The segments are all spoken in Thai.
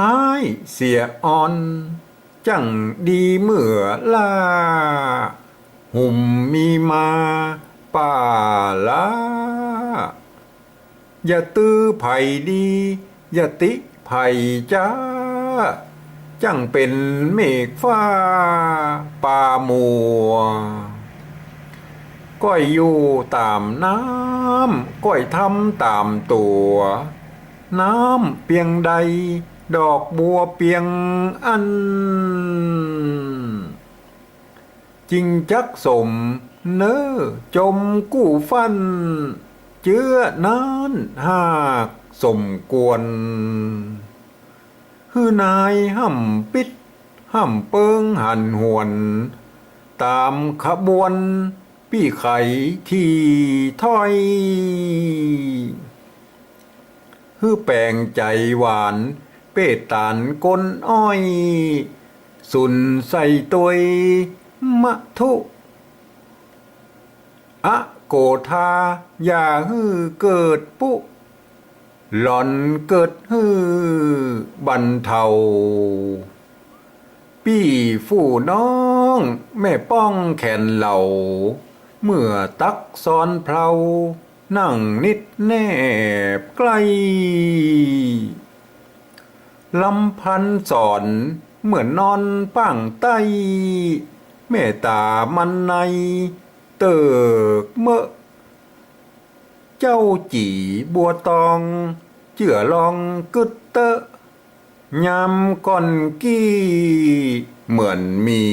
หายเสียอ่อน จังดีเมื่อลา หุ่มมีมาป่าลาอย่าตื้อไผ่ดีอย่าติไผ่จ้า จังเป็นเมฆฟ้าป่ามัวก้อยอยู่ตามน้ำก้อยทำตามตัว น้ำเปียงใด ดอกบัวเปียงอัน จริงจักสมเนอจมกู้ฟัน เจื้อนานหากสมกวนฮือนายห่ำปิดห่ำเปิงหันหวน ตามขบวนปี้ไข่ที่ถ้อยฮือแปลงใจหวาน เป้ตานก้นอ้อย สุนใส่ตัวยมะทุอะโกธาอย่าฮือเกิดปุ หล่อนเกิดฮือบรรเทา ปี้ฟู่น้อง แม่ป้องแขนเหล่า เมื่อตักซ้อนเพลานั่งนิดแนบใกล้ ลำพันสอนเหมือนนอนปังไตเมตตามันในเติกเมอะเจ้าจีบัวตอง เจือลองกึดเตอะยำก่อนกี้เหมือนมี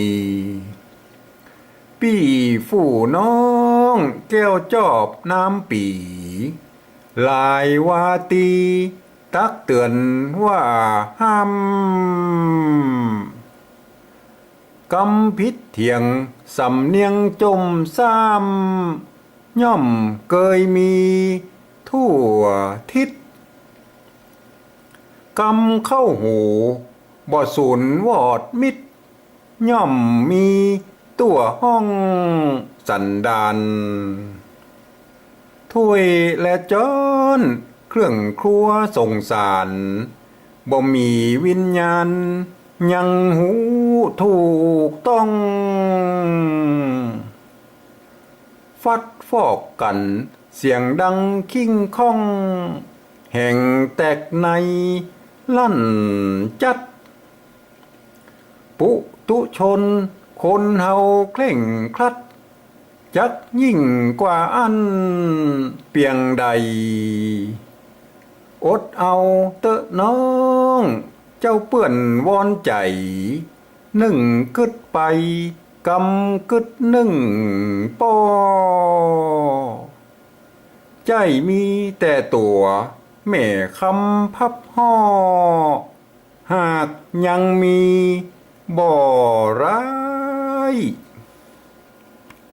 ปี่ฝูน้องแก้วจอบน้ำปี ลายวาตี ตักเตือนว่าห้ามกำพิษเถียงสำเนียงจมซ้ำย่อมเกยมีทั่วทิศกำเข้าหูบ่สูนวอดมิด ย่อมมีตัวห้องสันดานถ้วยและจอน เครื่องครัวส่งสารบ่มีวิญญาณ ยังหูถูกต้อง ฟัดฟอกกัน เสียงดังคิงข้อง แห่งแตกในลั่นจัด ปุตุชน คนเฮาเคร่งครัด จักยิ่งกว่าอันเปียงใด อดเอาเตอะน้อง เจ้าเปื่อนวอนใจ หนึ่งกึดไปกำกึดหนึ่งปอใจมีแต่ตัวแม่คำพับห่อหากยังมีบ่ร้าย